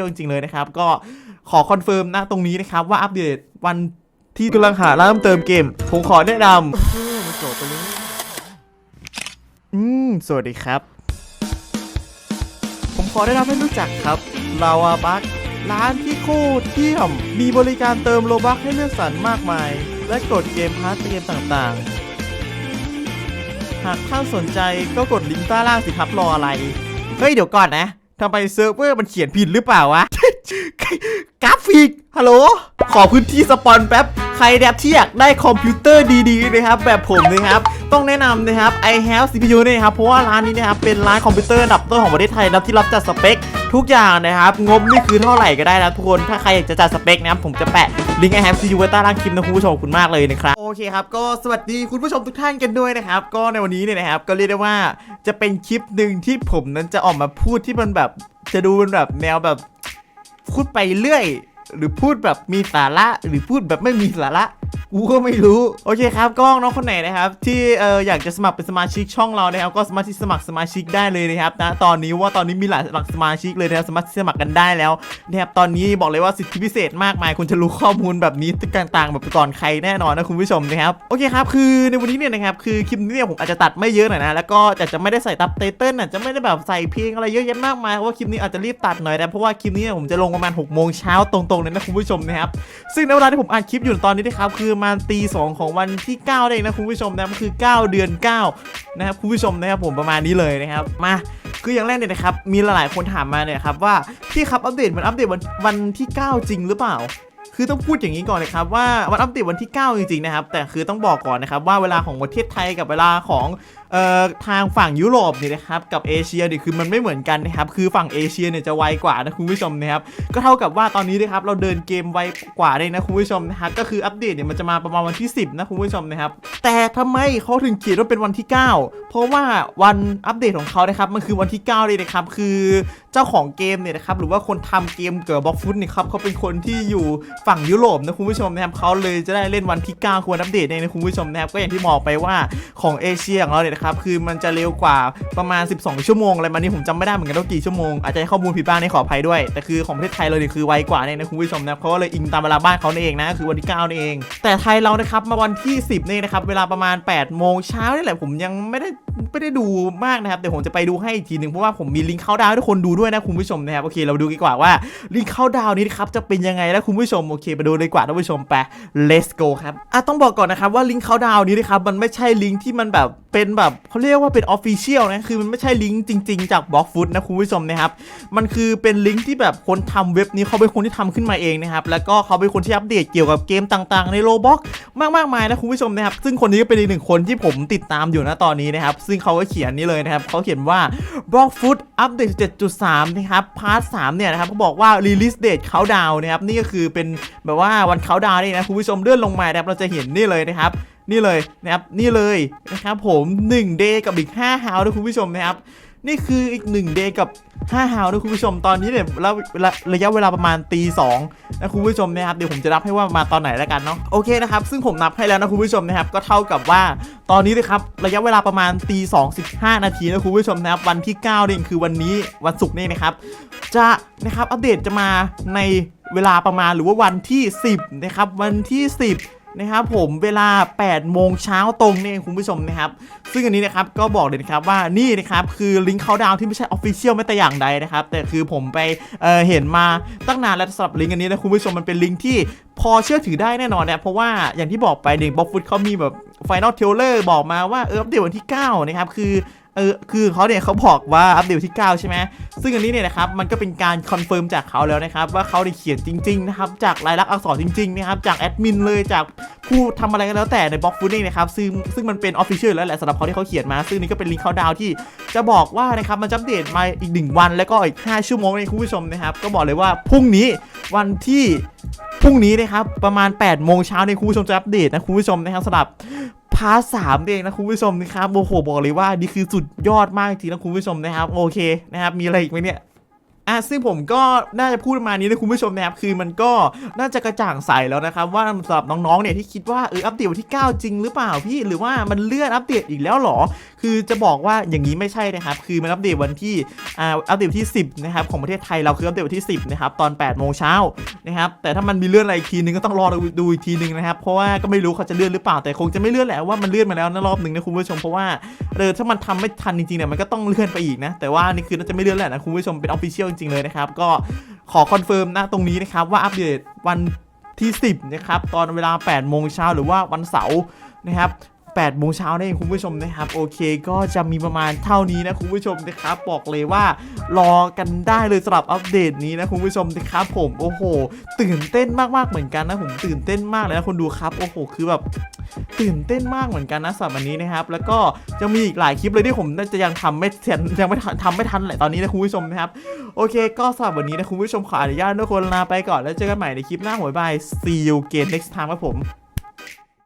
ยอะจริงๆเลยนะครับ ก็ขอคอนเฟิร์มนะตรงนี้นะครับ ว่าอัปเดตวันที่กำลังหาร้านเติมเกม ผมขอแนะนำอืม สวัสดีครับ ผมขอแนะนำให้รู้จักครับลาวาบัคร้านที่โคตรเที่ยม มีบริการเติมโลบัคให้เลือกสรรมากมาย และกดเกมพาร์ทเกมต่างๆ หากท่านสนใจก็กดลิงก์ใต้ล่างสิครับรออะไร เฮ้ย เดี๋ยวก่อนนะ ทำไมเซิร์ฟเวอร์มันเขียนผิดหรือเปล่าวะ กราฟิก ฮัลโหล ขอพื้นที่สปอนแป๊บ ใครแดบที่อยากได้คอมพิวเตอร์ดีๆนะครับ แบบผมนะครับ ต้องแนะนำนะครับ I have CPU นี่นะครับ เพราะว่าร้านนี้นะครับ เป็นร้านคอมพิวเตอร์ดับต้นของประเทศไทยนะที่รับจัดสเปค ทุกอย่างนะครับ งบนี่คือเท่าไหร่ก็ได้นะทุกคน ถ้าใครอยากจะจัดสเปคนะครับผมจะแปะลิงก์ I have CPU ไว้ใต้ล่างคลิปนะคุณผู้ชมขอบคุณมากเลยนะครับ โอเคครับ ก็สวัสดีคุณผู้ชมทุกท่านกันด้วยนะครับ ก็ในวันนี้เนี่ยนะครับ ก็เรียกได้ว่าจะเป็นคลิปหนึ่งที่ผมนั้นจะออกมาพูดที่มันแบบจะดูเป็นแบบแนวแบบ พูดไปเรื่อย หรือพูดแบบมีสาระหรือพูดแบบไม่มีสาระ กูก็ไม่รู้ โอเคครับก็น้องคนไหนนะครับที่เอออยากจะสมัครเป็นสมาชิกช่องเรานะครับก็สามารถที่สมัครสมาชิกได้เลยนะครับนะตอนนี้ว่าตอนนี้มีหลายหลักสมาชิกเลยนะครับสามารถที่สมัครกันได้แล้วนะครับตอนนี้บอกเลยว่าสิทธิพิเศษมากมายคุณจะรู้ข้อมูลแบบนี้ต่างๆ แบบก่อนใครแน่นอนนะคุณผู้ชมนะครับโอเคครับคือในวันนี้เนี่ยนะครับคือคลิปนี้เนี่ยผมอาจจะตัดไม่เยอะหน่อยนะแล้วก็อาจจะไม่ได้ใส่ตับไตเติ้ลอาจจะไม่ได้แบบใส่เพลงอะไรเยอะแยะมากมายเพราะว่าคลิปนี้อาจจะรีบตัดหน่อยนะเพราะว่าคลิปนี้ผมจะลงประมาณ6โมงเช้าตรงๆเลยนะคุณผู้ชมนะครับซึ่งในเวลาที่ผมอัดคลิปอยู่ตอนนี้นะครับคือประมาณตีสองของวันที่ 9 ได้นะคุณผู้ชมนะมันคือ 9 เดือน 9 นะครับคุณผู้ชมนะครับผมประมาณนี้เลยนะครับมาคืออย่างแรกเนี่ยนะครับ มีหลายๆคนถามมาเนี่ยครับว่าพี่ครับอัปเดตมันอัปเดตวันวันที่ 9 จริงหรือเปล่า คือต้องพูดอย่างนี้ก่อนนะครับว่าวันอัปเดตวันที่ 9 จริงๆนะครับแต่คือต้องบอกก่อนนะครับว่าเวลาของประเทศไทยกับเวลาของเอ่อทางฝั่งยุโรปเนี่ยนะครับกับเอเชียเนี่ยคือมันไม่เหมือนกันนะครับคือฝั่งเอเชียเนี่ยจะไวกว่านะคุณผู้ชมนะครับก็เท่ากับว่าตอนนี้นะครับเราเดินเกมไวกว่าเลยนะคุณผู้ชมนะครับก็คืออัปเดตเนี่ยมันจะมาประมาณวันที่ 10 นะคุณผู้ชมนะครับแต่ทำไมเขาถึงเขียนว่าเป็นวันที่ 9 เพราะว่าวันอัปเดตของเขานะครับมันคือวันที่ 9 เลยนะครับคือเจ้าของเกมเนี่ยนะครับหรือว่าคนทำเกมเกี่ยวกับบล็อกฟุตเนี่ยครับเขาเป็นคนที่อยู่ฝั่งยุโรปนะคุณผู้ชมนะครับเขาเลยจะได้เล่นวันที่ 9 ควรอัปเดตเนี่ยนะคุณผู้ชมนะครับก็อย่างที่บอกไปว่าของเอเชียของเราเนี่ยนะครับ คือมันจะเร็วกว่าประมาณ 12 ชั่วโมงอะไรมานี้ผมจำไม่ได้เหมือนกันว่ากี่ชั่วโมง อาจจะให้ข้อมูลผิดบ้างในขออภัยด้วย แต่คือของประเทศไทยเราเนี่ยคือไวกว่าเนี่ยนะคุณผู้ชมนะครับเขาก็เลยอิงตามเวลาบ้านเขาเองนะคือวันที่9นี่เอง แต่ไทยเรานะครับมาวันที่ 10นี่นะครับเวลาประมาณ8โมงเช้านี่แหละผมยังไม่ได้ ไม่ได้ดูมากนะครับเดี๋ยวผมจะไปดูให้อีกทีหนึ่งเพราะว่าผมมีลิงก์เข้าดาวให้ทุกคนดูด้วยนะคุณผู้ชมนะครับโอเคเราดูดีกว่าว่าลิงก์เข้าดาวนี้ครับจะเป็นยังไงแล้วคุณผู้ชมโอเคไปดูเลยดีกว่าท่านผู้ชมไป let's go ครับอะต้องบอกก่อนนะครับว่าลิงก์เข้าดาวนี้นะครับมันไม่ใช่ลิงก์ที่มันแบบเป็นแบบเขาเรียกว่าเป็น official นะคือมันไม่ใช่ลิงก์จริง ๆ จากบล็อกฟุตนะคุณผู้ชมนะครับมันคือเป็นลิงก์ที่แบบคนทำเว็บนี้เขาเป็นคนที่ทำขึ้นมาเองนะครับแล้วก็เขาเป็นคนที่อัปเดตเกี่ยวกับเกมต่าง ๆ ในโลบ็อกมากมากๆมายนะคุณผู้ชมนะครับซึ่งคนนี้ก็เป็นอีกหนึ่งคนที่ผมติดตามอยู่นะตอนนี้นะครับซึ่งเขาก็เขียนนี่เลยนะครับเขาเขียนว่าบล็อกฟุตอัปเดต7.3 นะครับ พาร์ท 3 เนี่ยนะครับเขาบอกว่า release date countdown นะครับ นี่ก็คือเป็นแบบว่าวัน countdown นี่นะคุณผู้ชมเลื่อนลงมานะครับเราจะเห็นนี่เลยนะครับนี่เลยนะครับนี่เลยนะครับผม1 day กับอีก5 hour นะคุณผู้ชมนะครับ นี่คืออีก1 day กับ5 hour ด้วยคุณผู้ชมตอนนี้เนี่ยแล้วระยะเวลาประมาณตี2นะคุณผู้ชมนะครับเดี๋ยวผมจะนับให้ว่ามาตอนไหนแล้วกันเนาะโอเคนะครับซึ่งผมนับให้แล้วนะคุณผู้ชมนะครับก็เท่ากับว่าตอนนี้นะครับระยะเวลาประมาณตี2 15นาทีนะคุณผู้ชมนะครับวันที่9นี่เองคือวันนี้วันศุกร์นี่นะครับจะนะครับอัปเดตจะมาในเวลาประมาณหรือว่าวันที่ 10นะครับวันที่ 10 นะครับผมเวลา 8 โมงเช้าตรงนี่เองคุณผู้ชมนะครับ ซึ่งอันนี้นะครับก็บอกเลยนะครับว่านี่นะครับคือลิงก์เขาดาวที่ไม่ใช่ออฟฟิเชียลไม่แต่อย่างใดนะครับ แต่คือผมไปเเห็นมาตั้งนานแล้วสำหรับลิงก์อันนี้นะคุณผู้ชมมันเป็นลิงก์ที่พอเชื่อถือได้แน่นอนนะเพราะว่าอย่างที่บอกไปเด็กบ็อกฟุตเขามีแบบไฟนอลเทเลอร์บอกมาว่าเอออัปเดตวันที่ 9 นะครับ คือ เออคือเขาเนี่ยเขาบอกว่าอัปเดตที่ 9 ใช่ไหมซึ่งอันนี้เนี่ยนะครับมันก็เป็นการคอนเฟิร์มจากเขาแล้วนะครับว่าเขาได้เขียนจริงๆนะครับจากลายลักษณ์อักษรจริงๆนะครับจากแอดมินเลยจากผู้ทำอะไรก็แล้วแต่ในบล็อกฟุตนี่นะครับซึ่งซึ่งมันเป็นออฟฟิเชียลแล้วแหละสำหรับเขาที่เขาเขียนมา ซึ่งนี่ก็เป็นลิงก์เขาดาวน์ที่จะบอกว่านะครับมันจะอัปเดตมาอีก 1 วันแล้วก็อีก 5 ชั่วโมงในคุณผู้ชมนะครับก็บอกเลยว่าพรุ่งนี้วันที่พรุ่งนี้นะครับประมาณ8โมงเช้าในคุณผู้ชมจะอัปเดตนะคุณผู้ชมนะครับสำหรับ พาร์ทสามเองนะคุณผู้ชมนะครับโอ้โหบอกเลยว่านี่คือสุดยอดมากจริงนะคุณผู้ชมนะครับ โอเคนะครับมีอะไรอีกไหมเนี่ย อะซึ่งผมก็น่าจะพูดประมาณนี้นะคุณผู้ชมนะครับคือมันก็น่าจะกระจ่างใสแล้วนะครับว่าสำหรับน้องๆเนี่ยที่คิดว่าเอออัปเดตวันที่ 9 จริงหรือเปล่าพี่หรือว่ามันเลื่อนอัปเดตอีกแล้วเหรอ คือจะบอกว่าอย่างนี้ไม่ใช่นะครับคือมันอัปเดตวันที่อ่าอัปเดตวันที่ 10นะครับของประเทศไทยเราคืออัปเดตวันที่ 10นะครับตอน8โมงเช้านะครับแต่ถ้ามันมีเลื่อนอะไรอีกทีนึงก็ต้องรอดูอีกทีนึงนะครับเพราะว่าก็ไม่รู้เขาจะเลื่อนหรือเปล่าแต่คงจะไม่เลื่อนแหละว่ามันเลื่อนมาแล้วนะรอบหนึ่งนะคุณผู้ชมเพราะว่าเออถ้ามันทำไม่ทันจริงๆเนี่ยมันก็ต้องเลื่อนไปอีกนะแต่ว่านี่คือน่าจะไม่เลื่อนแหละนะคุณผู้ชมเป็นออฟฟิเชียลจริง ๆ เลยนะครับ ก็ขอคอนเฟิร์มนะตรงนี้นะครับว่าอัปเดตวันที่ 10 นะครับ ตอนเวลา 8 โมงเช้าหรือว่าวันเสาร์นะครับ 8โมงเช้านั่นเองคุณผู้ชมนะครับโอเคก็จะมีประมาณเท่านี้นะคุณผู้ชมนะครับบอกเลยว่ารอกันได้เลยสำหรับอัปเดตนี้นะคุณผู้ชมนะครับผมโอ้โห ตื่นเต้นมากๆเหมือนกันนะผมตื่นเต้นมากเลยนะคนดูครับโอ้โหคือแบบตื่นเต้นมากเหมือนกันนะสำหรับวันนี้นะครับ แล้วก็จะมีอีกหลายคลิปเลยที่ผมจะยังทำไม่ทันยังไม่ทันทำไม่ทันแหละตอนนี้นะคุณผู้ชมนะครับโอเค ก็สำหรับวันนี้นะคุณผู้ชมขออนุญาตทุกคนลาไปก่อนแล้วเจอกันใหม่ในคลิปหน้าหวยบาย see you again next time ครับผม